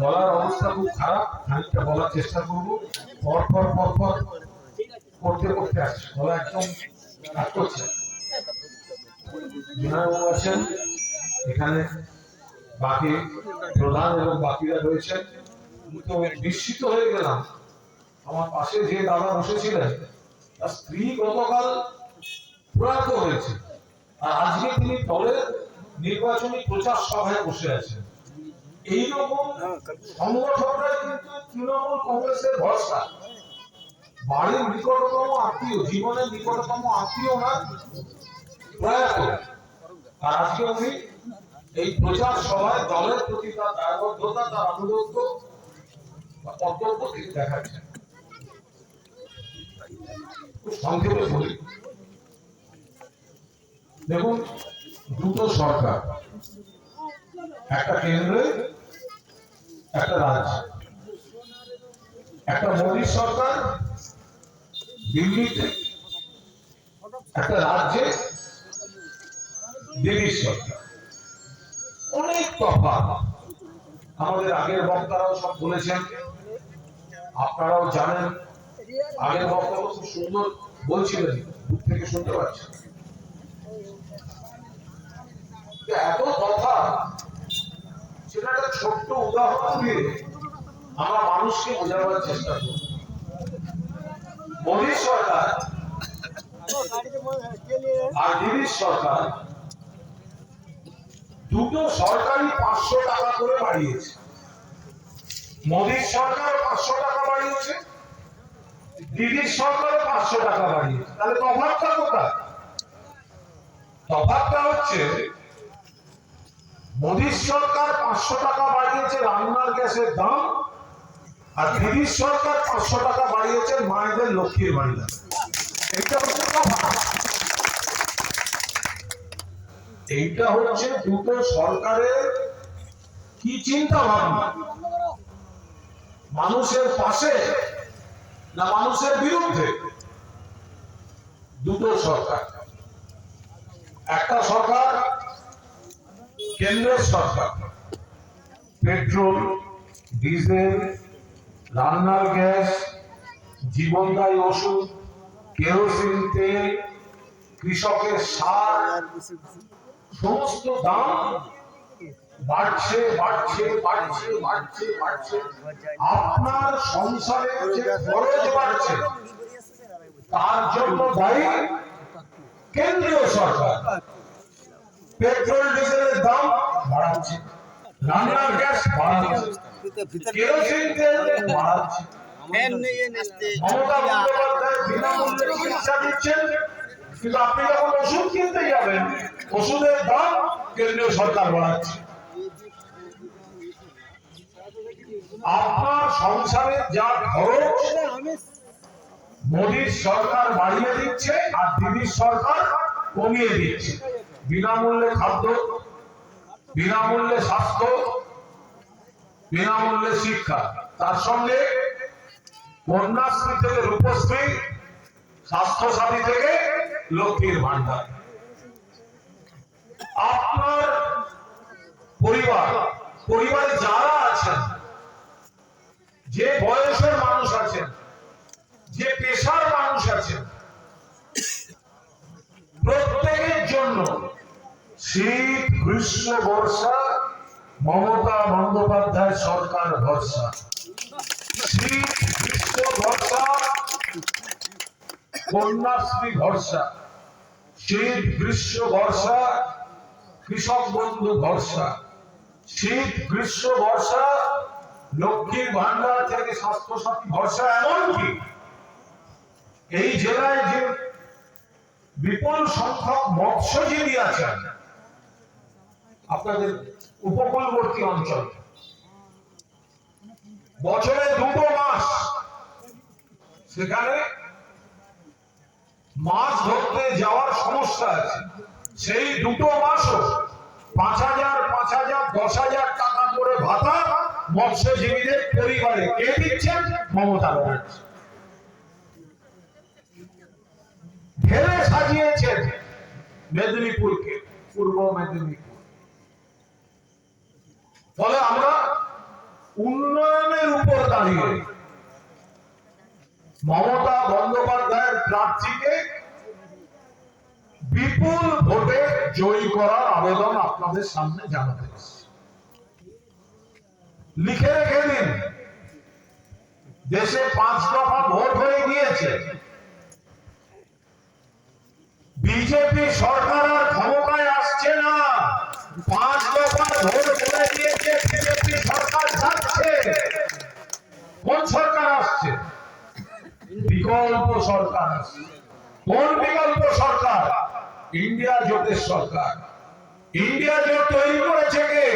বলার অবস্থা খুব খারাপ। খানিকটা বলার চেষ্টা করব। পর পর পর পর করতে করতে আসছে। বলা একদম করছে আছেন। এখানে বাকি প্রধান এবং বাকিরা রয়েছেন। তো বিস্মিত হয়ে গেলাম। আমার পাশে যে দাদা বসেছিলেন, তার স্ত্রী গতকাল প্রয়াত হয়েছে। আর আজকে তিনি দলের নির্বাচনী প্রচার সভায় বসে আছেন। এইরকম সংগঠনটাই কিন্তু তৃণমূল কংগ্রেসের ভরসা। বাড়ির নিকটতম আত্মীয়, জীবনের নিকটতম আত্মীয় না, প্রয়াত। আর আজকে উনি এই প্রচার সভায় দলের প্রতি তার দায়বদ্ধতা, তার আনুগত্য কর্তব্য তিনি দেখাচ্ছেন। সংক্ষেপে বলি। দেখুন, দুটো সরকার, একটা কেন্দ্রে, একটা রাজ্য। একটা মোদী সরকার, দিল্লিতে, একটা রাজ্যে দিল্লির সরকার। অনেক তফাৎ। আমাদের আগের বক্তারাও সব বলেছেন। আপনারাও জানেন, আগের বক্তা খুব সুন্দর বলছিলেন থেকে শুনতে পাচ্ছেন। এত কথা, সেটা একটা ছোট্ট উদাহরণ দিয়ে আমরা মানুষকে বোঝাবার চেষ্টা করব। মোদী সরকার, আর দিদির সরকার, দুটো সরকারি পাঁচশো টাকা করে বাড়িয়েছে। মোদীর সরকার পাঁচশো টাকা বাড়িয়েছে দিদির সরকার পাঁচশো টাকা বাড়িয়েছে। তাহলে তফাৎটা কোথায়? তফাৎটা হচ্ছে মোদীর সরকার পাঁচশো টাকা বাড়িয়েছে রান্নার গ্যাসের দাম, আর দিদির সরকার পাঁচশো টাকা বাড়িয়েছে মায়েদের লক্ষ্মীর ভান্ডার এইটা হচ্ছে এইটা হচ্ছে দুটো সরকারের কি চিন্তা ভাবনা মানুষের পাশে না মানুষের বিরুদ্ধে? দুটো সরকার। একটা সরকার, কেন্দ্রের সরকার। পেট্রোল, ডিজেল, রান্নার গ্যাস, জীবনদায়ী ওষুধ, কেরোসিন, তেল, কৃষকের সার, সমস্ত দাম বাড়ছে বাড়ছে বাড়ছে বাড়ছে বাড়ছে। আপনার সংসারে যে খরচ বাড়ছে, তার জন্য দায়ী কেন্দ্রীয় সরকার। পেট্রোল, ডিজেলের দাম বাড়াচ্ছে। রান্নার গ্যাস বাড়াচ্ছে। কেরোসিন তেল বাড়াচ্ছে। ওষুধ কিনতে যাবেন, ওষুধের দাম কেন্দ্রীয় সরকার বাড়াচ্ছে। আপনার সংসারে যা খরচ মোদীর সরকার বাড়িয়ে দিচ্ছে আর দিদির সরকার কমিয়ে দিচ্ছে। বিনামূল্যে খাদ্য, বিনামূল্যে স্বাস্থ্য, বিনামূল্যে শিক্ষা। তার সঙ্গে কন্যাশ্রী থেকে রূপশ্রী স্বাস্থ্য সাথী থেকে লক্ষ্মীর ভান্ডার আপনার পরিবার, পরিবারে যারা আছেন, যে বয়সের মানুষ আছেন যে পেশার মানুষ আছেন প্রত্যেকের জন্য শীত, গ্রীষ্ম, বর্ষা, মমতা বন্দ্যোপাধ্যায় সরকার ভরসা। শীত, গ্রীষ্ম, বর্ষা, কন্যাশ্রী ভরসা। শীত, গ্রীষ্ম, বর্ষা, কৃষক বন্ধু ভরসা। শীত, গ্রীষ্ম, বর্ষা, লক্ষ্মীর ভান্ডার থেকে স্বাস্থ্য সাথী ভরসা এমনকি এই জেলায় যে বিপুল সংখ্যক মৎস্যজীবী আছেন, আপনাদের উপকূলবর্তী অঞ্চল, বছরে দুটো মাস, সেখানে মাছ ধরতে যাওয়ার সমস্যা আছে। সেই দুটো মাসও পাঁচ হাজার পাঁচ হাজার, দশ হাজার টাকা করে ভাতা মৎস্যজীবীদের পরিবারে। কে দিচ্ছেন? মমতা ব্যানার্জি। মেদিনীপুরকে, পূর্ব মেদিনীপুর। ফলে আমরা উন্নয়নের উপর দাঁড়িয়ে মমতা বন্দ্যোপাধ্যায়ের প্রার্থীকে বিপুল ভোটে জয়ী করার আবেদন আপনাদের সামনে জানাতে লিখে রেখে দিন, দেশে পাঁচ দফা ভোট হয়ে গিয়েছে। বিজেপি সরকার আর ক্ষমতায় আসছে না। পাঁচ দফা ভোট হয়ে গিয়েছে বিজেপি সরকার, যাচ্ছে। কোন সরকার আসছে? বিকল্প সরকার আসছে। কোন বিকল্প সরকার? ইন্ডিয়া জোটের সরকার। ইন্ডিয়া জোট তৈরি করেছে কে?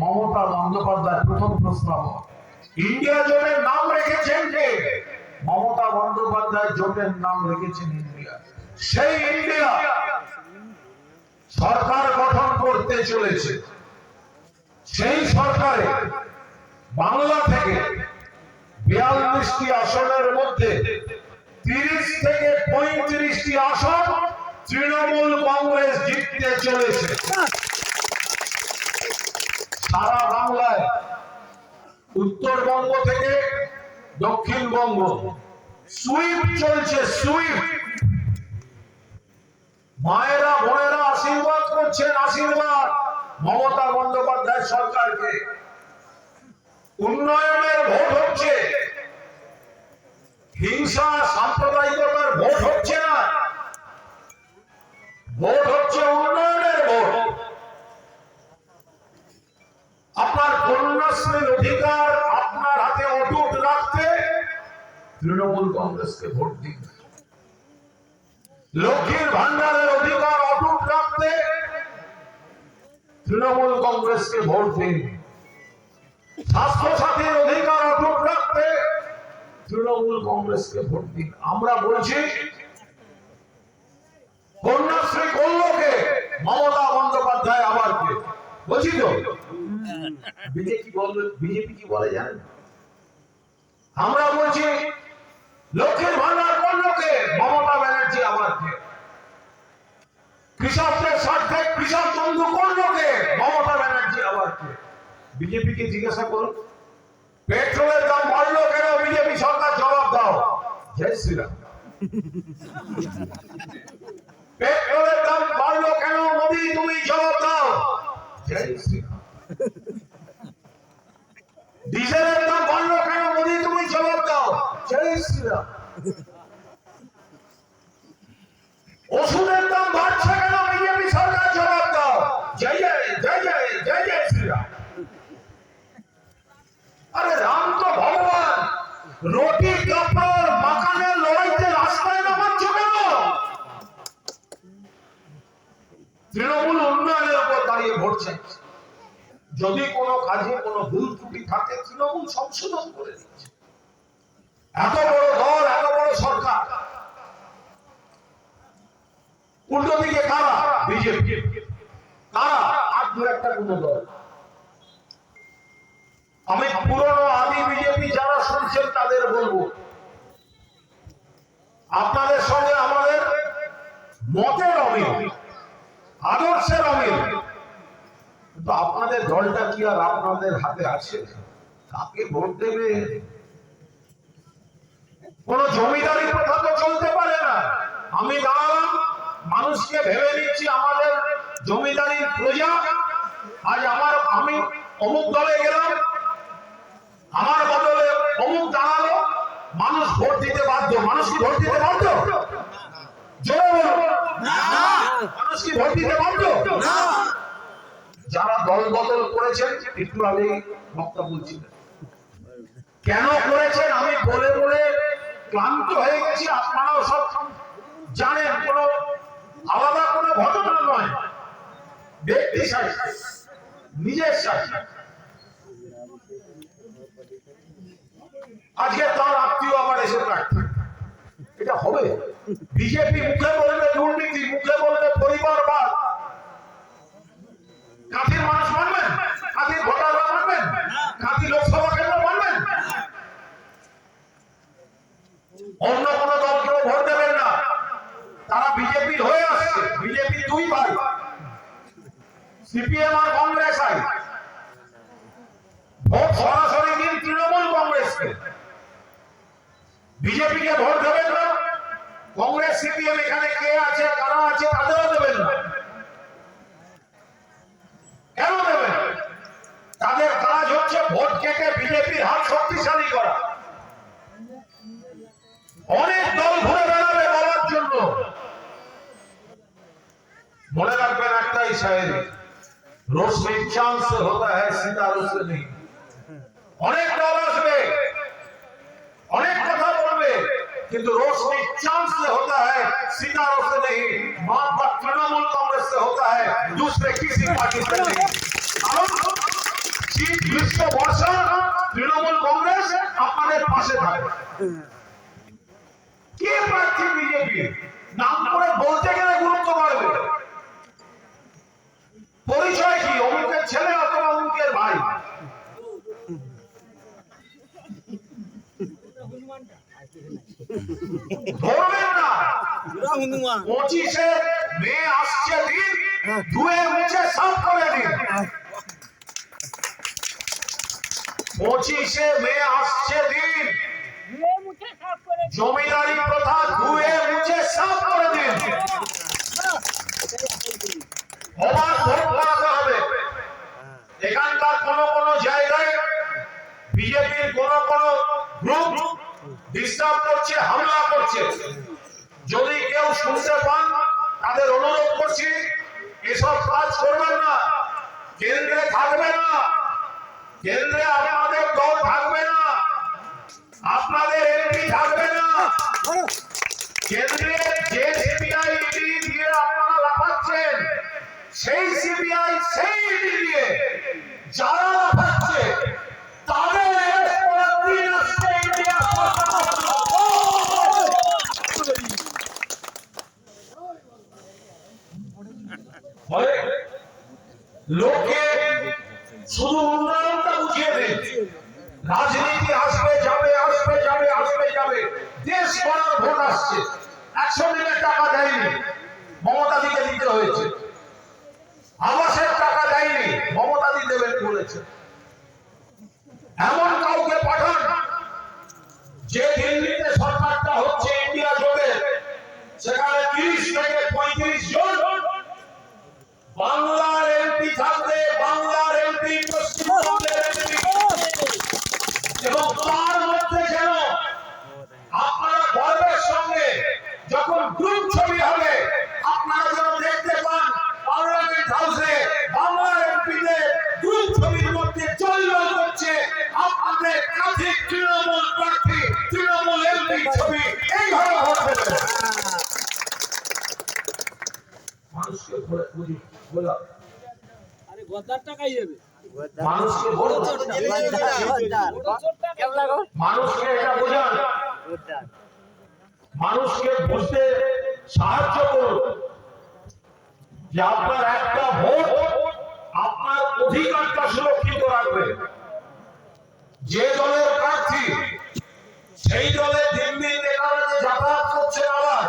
মমতা বন্দ্যোপাধ্যায়, প্রথম প্রস্তাব ইন্ডিয়া জোটের নাম রেখেছেন কে? মমতা বন্দ্যোপাধ্যায় জোটের নাম রেখেছেন ইন্ডিয়া। সেই ইন্ডিয়া সরকার গঠন করতে চলেছে। সেই সরকারে বাংলা থেকে বিয়াল্লিশটি আসনের মধ্যে তিরিশ থেকে পঁয়ত্রিশটি আসন তৃণমূল কংগ্রেস জিততে চলেছে। সারা বাংলায় উত্তরবঙ্গ থেকে দক্ষিণবঙ্গ। সুইপ চলছে, সুইপ। মায়েরা, বোনেরা আশীর্বাদ করছেন, আশীর্বাদ। মমতা বন্দ্যোপাধ্যায় সরকারকে। উন্নয়নের ভোট হচ্ছে। হিংসা, সাম্প্রদায়িকতার ভোট হচ্ছে না। ভোট হচ্ছে উন্নয়নের ভোট। আপনার কন্যাশ্রীর অধিকার আপনার হাতে অটুট রাখতে তৃণমূল কংগ্রেসকে ভোট দিন। লক্ষ্মীর ভান্ডারের অধিকার অটুট রাখতে তৃণমূল কংগ্রেসকে ভোট দিন। স্বাস্থ্য সাথীর অধিকার অটুট রাখতে তৃণমূল কংগ্রেসকে ভোট দিন। আমরা বলছি, কন্যাশ্রী করলোকে মমতা বন্দ্যোপাধ্যায় আবার কে? বলছি তো? বিজেপি বলবে, বিজেপি কি বলে জানেন? আমরা বলছি লক্ষ্মীর ভান্ডার করলোকে মমতা ব্যানার্জি কৃষকদের স্বার্থে কৃষক বন্ধু করলোকে মমতা ব্যানার্জি আবার কে বিজেপি জিজ্ঞাসা করুন, পেট্রোলের দাম বাড়লো কেন? বিজেপি সরকার জবাব দাও। জয় শ্রীরাম। পেট্রোলের দাম বাড়লো কেন? মোদি, তুমি জবাব দাও। জয় শ্রীরাম। ডিজেলের দাম বাড়লো কেন? মোদি, তুমি জবাব দাও। জয় শ্রীরাম। ওষুধের দাম বাড়ছে কেন? বিজেপি সরকার জবাব দাও। জয় জয় জয় জয় জয় জয় শ্রীরাম। আরে রাম তো ভগবান। রুটি কাপড় মাখানের লড়াইতে রাস্তায় নামাচ্ছ কেন? তৃণমূল উন্নয়নের উপর দাঁড়িয়ে ভোট যদি কোনো কাজে কোনো ভুল ত্রুটি থাকে, তৃণমূল সংশোধন করে দিচ্ছে। এত বড় দল, এত বড় সরকার উল্টো দিকে কারা? বিজেপি। কারা? আর দু একটা কোনো দল আমি পুরনো আদি বিজেপি যারা শুনছেন তাদের বলব, আপনাদের সঙ্গে আমাদের মতের অমিল, আদর্শের অমিল। কিন্তু আপনাদের দলটা কি আর আপনাদের হাতে আছে? কাকে ভোট দেবে? কোন জমিদারি প্রথা তো চলতে পারে না। আমি দাঁড়ালাম মানুষকে ভেবে নিচ্ছি আমাদের জমিদারির প্রজা। আজ আমার আমি অমুক দলে গেলাম আমার বদলে অমুক দাঁড়াল মানুষ ভোট দিতে বাধ্য মানুষ কি ভোট দিতে বাধ্য? জোরে মানুষ কি ভোট দিতে বাধ্য? যারা দল বদল করেছেন একটু আগে বক্তা বলছিলেন কেন করেছেন? আমি বলে বলে ক্লান্ত হয়ে গেছি আপনারাও সব জানেন কোন আলাদা কোনো ঘটনা নয়। ব্যক্তি সাথে নিজের সাথে আজকে তার আত্মীয় আবার এসে প্রার্থী। এটা হবে। বিজেপি মুখে বলবে দুর্নীতি, মুখে বলবে পরিবারবাদ। কাঁথির মানুষ মানবেন? কাঁথির ভোটাররা মানবেন? কাঁথি লোকসভা কেন্দ্র মানবেন? অন্য কোন দলকেও ভোট দেবেন তারা বিজেপি দুই ভাই সিপিএম আর কংগ্রেস আই। ভোট সরাসরি দিন তৃণমূল কংগ্রেসকে। বিজেপি কে ভোট দেবেন না, কংগ্রেস, সিপিএম এখানে কে আছে, কারা আছে, তাদেরও দেবেন না। কেন দেবেন? তাদের কাজ হচ্ছে ভোট কেটে বিজেপির হাত শক্তিশালী করা। অনেক দল ঘুরে বেড়াবে বলার জন্য মনে রাখবেন একটাই শায়রি रोशनी चांद से होता है सितारों से नहीं অনেক দল আসবে অনেক কথা বলবে কিন্তু रोशनी चांद से होता है सितारों से नहीं मां बाप तृणमूल कांग्रेस से होता है दूसरे किसी पार्टी से नहीं কারণ শীত গ্রীষ্ম বর্ষা তৃণমূল কংগ্রেস আপনাদের পাশে থাকে ধুয়ে মুছে সাফ করে দিন পঁচিশে মে আসছে দিন। জমিদারি প্রথা ধুয়ে মুছে সাফ করে দিন অবাধ ভোট করাতে হবে। এখানকার কোন কোন জায়গায় বিজেপির কোন কোন গ্রুপ ডিস্টার্ব করছে, হামলা করছে। যদি কেউ শুনতে পান, তাদের অনুরোধ করছি এসব কাজ করবেন না। কেন্দ্রে থাকবে না। কেন্দ্রে আপনাদের দল থাকবে না। আপনাদের এমপি থাকবে না। কেন্দ্রে যে সিবিআই ইডি দিয়ে আপনারা লাফাচ্ছেন সেই সিবিআই সেই ইডি দিয়ে যারা লাফাচ্ছে তাদের arrest করার দিন আসছে ইন্ডিয়া ফলে লোকে শুধু উন্নয়নটা বুঝিয়ে দেন রাজনীতি আসবে যাবে আসবে যাবে আসবে যাবে দেশ গড়ার ভোট আসছে একশো দিনের টাকা দেয়নি মমতা দিকে দিতে হয়েছে। আবাসের টাকা দেয়নি মমতা দি দেবেন বলেছে। এমন কাউকে পাঠান, যে দিল্লিতে সরকারটা হচ্ছে ইন্ডিয়া জোটে। সেখানে তিরিশ থেকে পঁয়ত্রিশ জন বাংলার তৃণমূল প্রার্থী তৃণমূল এমপি ছবি এইভাবে ভোট দেবে মানুষকে ভোট বুঝি বলা। আরে গদ্দার টাকাই যাবে মানুষকে ভোট মানুষকে এটা বোঝান। মানুষকে বুঝতে সাহায্য করুন। যে আপনার একটা ভোট আপনার অধিকারটা সুরক্ষিত রাখবে। যে দলের প্রার্থী সেই দলের দিন নেতারা যে যাতায়াত করছে আবার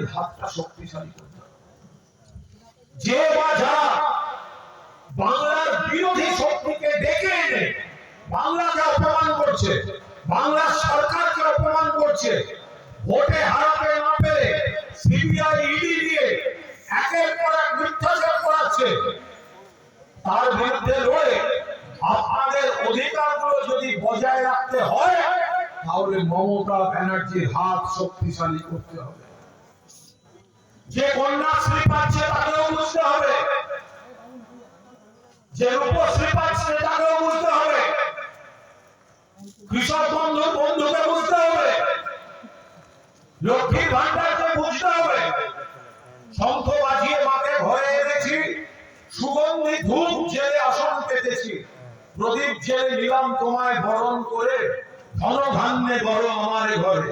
ব্যানার্জির হাতটা শক্তিশালী করতে হবে। যে বা বাংলার বিরোধী শক্তিকে ডেকে এনে বাংলাকে অপমান করছে, বাংলার সরকারকে অপমান করছে, ভোটে হারাতে না পেরে সিবিআই ইডি দিয়ে একের পর এক মিথ্যাচার করাচ্ছে, তার বিরুদ্ধে লড়ে আপনাদের অধিকারগুলো যদি বজায় রাখতে হয়, তাহলে মমতা ব্যানার্জির হাত শক্তিশালী করতে হবে যে কন্যাশ্রী পাচ্ছে তাকেও বুঝতে হবে। যে রূপশ্রী পাচ্ছে তাকেও বুঝতে হবে। কৃষক বন্ধু বন্ধুকে বুঝতে হবে। লক্ষ্মীর ভান্ডারকে বুঝতে হবে। শঙ্খ বাজিয়ে মাকে ঘরে এনেছি। সুগন্ধি ধূপ জেলে আসন পেতেছি। প্রদীপ জেলে নিলাম তোমায় বরণ করে। ধন ধান্যে বড় আমার ঘরে।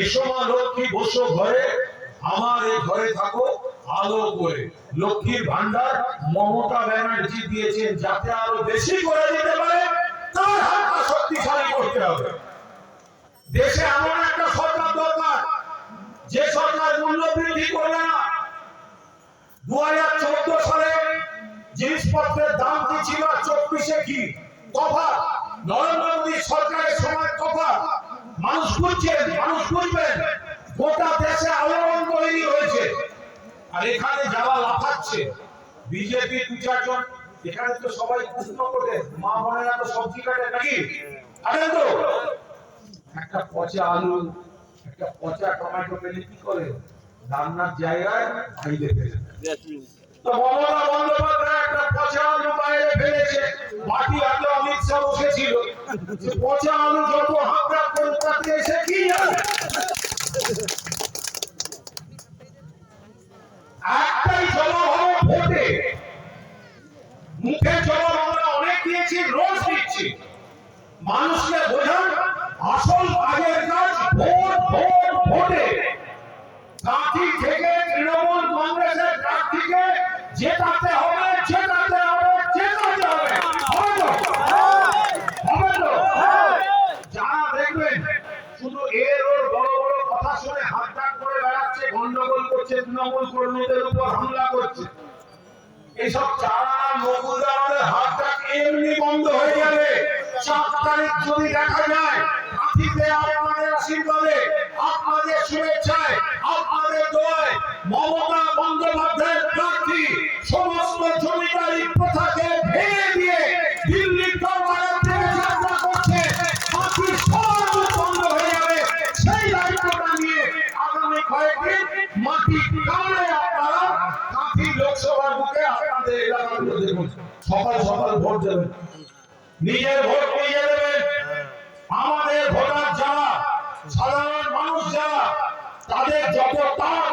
এসো মা লক্ষ্মী, বসো ঘরে। আমার এই ঘরে থাকো আলো করে। লক্ষ্মীর ভান্ডার মমতা ব্যানার্জি দিয়েছেন, যাতে আরও বেশি করে দিতে পারে, তার হাতটা শক্তিশালী করতে হবে। দেশে এমন একটা সরকার দরকার, যে সরকার মূল্য বৃদ্ধি করবে না। দু হাজার চোদ্দ সালে জিনিসপত্রের দাম কি ছিল চব্বিশে কি? তফাৎ নরেন্দ্র মোদী সরকারের সময় তফাৎ মানুষ বুঝছেন, মানুষ বুঝবেন। গোটা দেশে আলোড়ন তৈরি হয়েছে। আর এখানে যারা লাফাচ্ছে, বিজেপি দু চারজন, এখানে তো সবাই প্রশ্ন করে মা বোনেরা তো সবজি কাটে নাকি? একটা পচা আলু, একটা পচা টমেটো পেলে কি করে? রান্নার জায়গায় বাইরে ফেলে তো মমতা বন্দ্যোপাধ্যায় একটা পচা আলু বাইরে ফেলেছে। মাটি হাতে অমিত শাহ বসেছিল। পচা আলু যত হাবড়া করে তাতে এসে কি জানে? হাতটা এমনি বন্ধ হয়ে যাবে চার তারিখ যদি দেখা যায় আতিথে আপনাদের আশীর্বাদে, আপনাদের শুভেচ্ছায়, আপনাদের দোয়ায় মমতা বন্দ্যোপাধ্যায়ের প্রার্থী, সমস্ত জমিদারি প্রথাকে নিজের ভোট করিয়ে দেবেন আমাদের ভোটার যারা সাধারণ মানুষ যারা তাদের যত তাড়াতাড়ি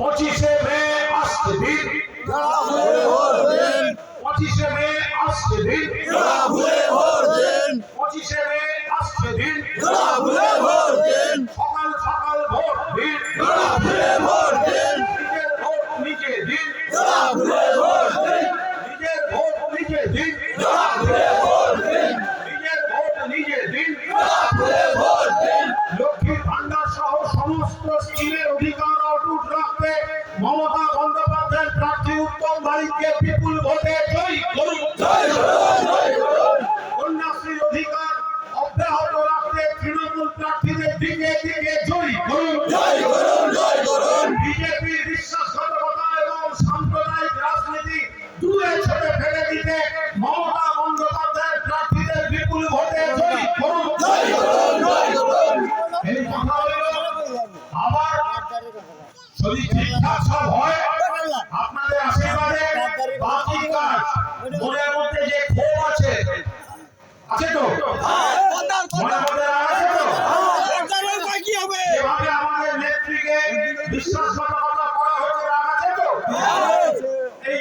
পঁচিশে মে আসছে দিন। পঁচিশে মে আসছে দিন। পঁচিশে মে আসছে দিন। সকাল সকাল ভোট দিন। ভোট নিজে দিন। দিকে এই